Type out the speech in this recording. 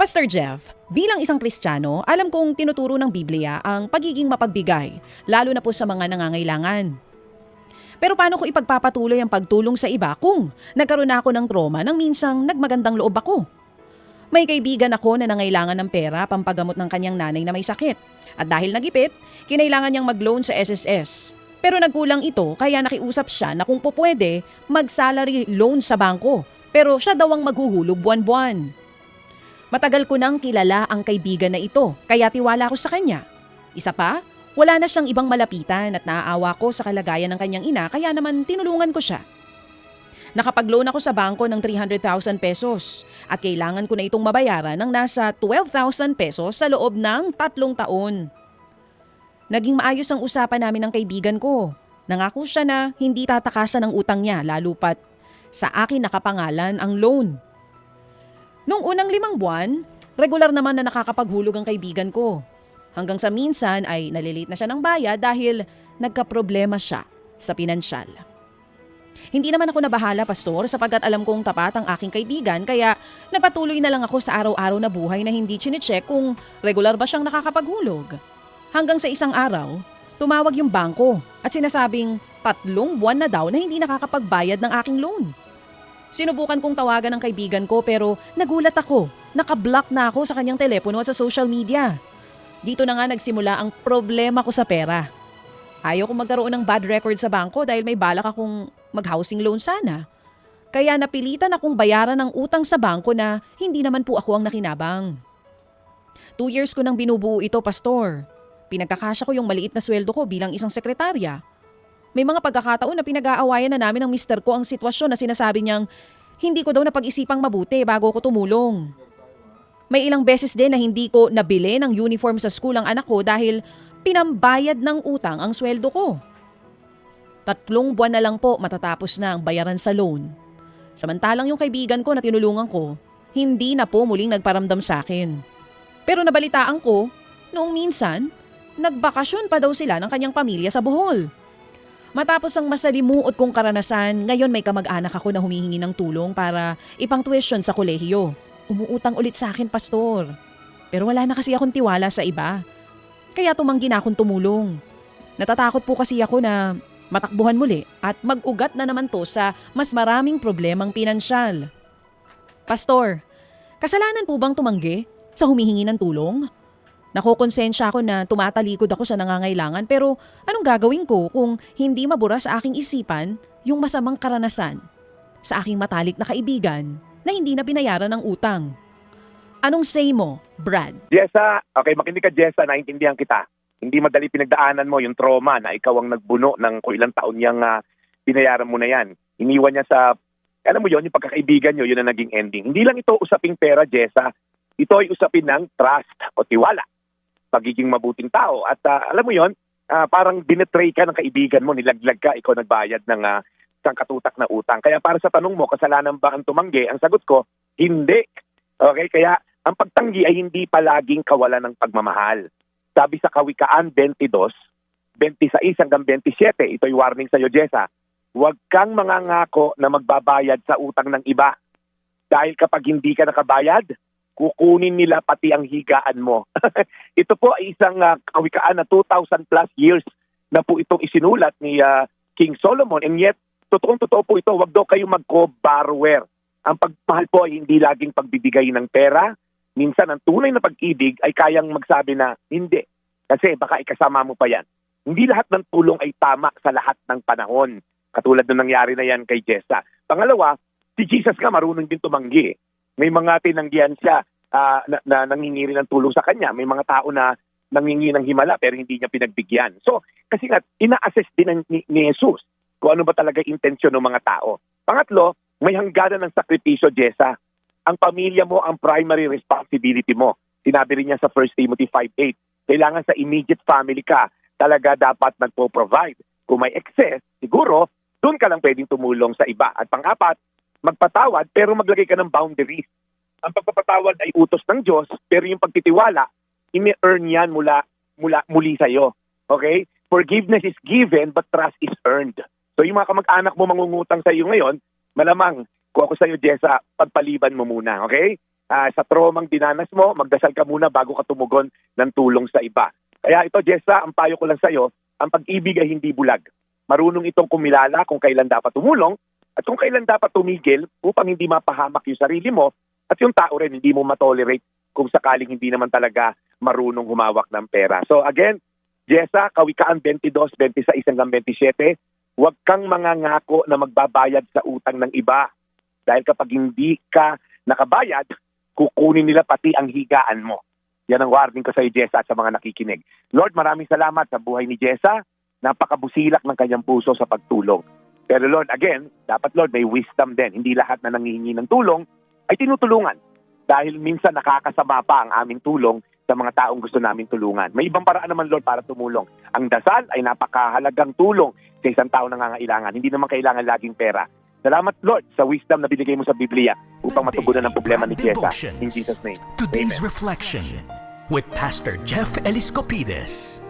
Pastor Jeff, bilang isang Kristiyano, alam kong tinuturo ng Biblia ang pagiging mapagbigay, lalo na po sa mga nangangailangan. Pero paano ko ipagpapatuloy ang pagtulong sa iba kung nagkaroon na ako ng trauma nang minsang nagmagandang loob ako? May kaibigan ako na nangailangan ng pera pampagamot ng kanyang nanay na may sakit. At dahil nagipit, kinailangan niyang mag-loan sa SSS. Pero nagkulang ito kaya nakiusap siya na kung po pwede, mag-salary loan sa bangko. Pero siya daw ang maghuhulog buwan-buwan. Matagal ko nang kilala ang kaibigan na ito, kaya tiwala ko sa kanya. Isa pa, wala na siyang ibang malapitan at naaawa ko sa kalagayan ng kanyang ina kaya naman tinulungan ko siya. Nakapag-loan ako sa bangko ng 300,000 pesos at kailangan ko na itong mabayaran ng nasa 12,000 pesos sa loob ng tatlong taon. Naging maayos ang usapan namin ng kaibigan ko. Nangako siya na hindi tatakasan ang utang niya lalo pat sa akin nakapangalan ang loan. Nung unang limang buwan, regular naman na nakakapaghulog ang kaibigan ko. Hanggang sa minsan ay nalilate na siya ng bayad dahil nagkaproblema siya sa pinansyal. Hindi naman ako nabahala, pastor, sapagkat alam kong tapat ang aking kaibigan kaya nagpatuloy na lang ako sa araw-araw na buhay na hindi chinecheck kung regular ba siyang nakakapaghulog. Hanggang sa isang araw, tumawag yung bangko at sinasabing tatlong buwan na daw na hindi nakakapagbayad ng aking loan. Sinubukan kong tawagan ng kaibigan ko pero nagulat ako. Nakablock na ako sa kanyang telepono at sa social media. Dito na nga nagsimula ang problema ko sa pera. Ayaw ko magkaroon ng bad record sa bangko dahil may balak akong mag-housing loan sana. Kaya napilitan akong bayaran ng utang sa bangko na hindi naman po ako ang nakinabang. Two years ko nang binubuo ito, pastor. Pinagkakasya ko yung maliit na sweldo ko bilang isang sekretarya. May mga pagkakataon na pinag-aawayan na namin ng mister ko ang sitwasyon na sinasabi niyang hindi ko daw napag-isipang mabuti bago ko tumulong. May ilang beses din na hindi ko nabili ng uniform sa school ang anak ko dahil pinambayad ng utang ang sweldo ko. Tatlong buwan na lang po matatapos na ang bayaran sa loan. Samantalang yung kaibigan ko na tinulungan ko, hindi na po muling nagparamdam sa akin. Pero nabalitaan ko, noong minsan, nagbakasyon pa daw sila ng kanyang pamilya sa Bohol. Matapos ang masalimuot kong karanasan, ngayon may kamag-anak ako na humihingi ng tulong para ipang tuition sa kolehiyo. Umuutang ulit sa akin, pastor. Pero wala na kasi akong tiwala sa iba. Kaya tumanggi na akong tumulong. Natatakot po kasi ako na matakbuhan muli at mag-ugat na naman to sa mas maraming problemang pinansyal. Pastor, kasalanan po bang tumanggi sa humihingi ng tulong? Nakokonsensya ako na tumatalikod ako sa nangangailangan pero anong gagawin ko kung hindi mabura sa aking isipan yung masamang karanasan sa aking matalik na kaibigan na hindi na binayaran ng utang? Anong say mo, Brad? Jessa, okay, makinig ka Jessa, naintindihan kita. Hindi madali pinagdaanan mo yung trauma na ikaw ang nagbuno ng kung ilang taon niyang ah, binayaran mo na yan. Iniwan niya sa, alam mo yon yung pagkakaibigan niyo, yun ang naging ending. Hindi lang ito usaping pera, Jessa. Ito ay usapin ng trust o tiwala. Pagiging mabuting tao. At ah, alam mo yon ah, parang binetray ka ng kaibigan mo, nilaglag ka, ikaw nagbayad ng ah, isang katutak na utang. Kaya para sa tanong mo, kasalanan ba ang tumanggi? Ang sagot ko, hindi. Okay, kaya ang pagtanggi ay hindi palaging kawalan ng pagmamahal. Sabi sa Kawikaan 22, 26 hanggang 27, ito'y warning sa iyo, Jessa, huwag kang mangangako na magbabayad sa utang ng iba. Dahil kapag hindi ka nakabayad, kukunin nila pati ang higaan mo. Ito po ay isang ah, kawikaan na 2,000 plus years na po itong isinulat ni ah, King Solomon and yet totoong totoo po ito, wag daw kayo mag-co-borrower. Ang pagmahal po ay hindi laging pagbibigay ng pera. Minsan ang tunay na pag-ibig ay kayang magsabi na hindi. Kasi baka ikasama mo pa yan. Hindi lahat ng tulong ay tama sa lahat ng panahon. Katulad ng nangyari na yan kay Jessa. Pangalawa, si Jesus nga marunong din tumanggi. May mga tinanggihan siya ah, na, na nangingi ng tulong sa kanya. May mga tao na nangingi ng himala pero hindi niya pinagbigyan. So, kasi nga, ina-assess din ni, ni Jesus kung ano ba talaga intensyon ng mga tao. Pangatlo, may hangganan ng sakripisyo, Jessa. Ang pamilya mo ang primary responsibility mo. Sinabi rin niya sa 1 Timothy 5.8, kailangan sa immediate family ka, talaga dapat nagpo-provide. Kung may excess, siguro, doon ka lang pwedeng tumulong sa iba. At pang-apat, magpatawad pero maglagay ka ng boundaries. Ang pagpapatawad ay utos ng Diyos, pero yung pagtitiwala, ini-earn yan mula, mula, muli sa'yo. Okay? Forgiveness is given, but trust is earned. So yung mga kamag-anak mo mangungutang sa iyo ngayon, malamang kung ako sa iyo, Jessa, pagpaliban mo muna, okay? ah, sa tromang dinanas mo, magdasal ka muna bago ka tumugon ng tulong sa iba. Kaya ito, Jessa, ang payo ko lang sa'yo, ang pag-ibig ay hindi bulag. Marunong itong kumilala kung kailan dapat tumulong at kung kailan dapat tumigil upang hindi mapahamak yung sarili mo at yung tao rin hindi mo matolerate kung sakaling hindi naman talaga marunong humawak ng pera. So again, Jessa, Kawikaan 22, 26 hanggang 27, huwag kang mangangako na magbabayad sa utang ng iba. Dahil kapag hindi ka nakabayad, kukunin nila pati ang higaan mo. Yan ang warning ko sa iyo, Jessa, at sa mga nakikinig. Lord, maraming salamat sa buhay ni Jessa. Napakabusilak ng kanyang puso sa pagtulong. Pero Lord, again, dapat Lord, may wisdom din. Hindi lahat na nangihingi ng tulong ay tinutulungan. Dahil minsan nakakasama pa ang aming tulong sa mga taong gusto namin tulungan. May ibang paraan naman, Lord, para tumulong. Ang dasal ay napakahalagang tulong sa isang tao nangangailangan. Hindi naman kailangan laging pera. Salamat, Lord, sa wisdom na binigay mo sa Biblia upang matugunan ang problema ni Jessa. In Jesus' name. Today's Amen. reflection with Pastor Jeff Eliscopides.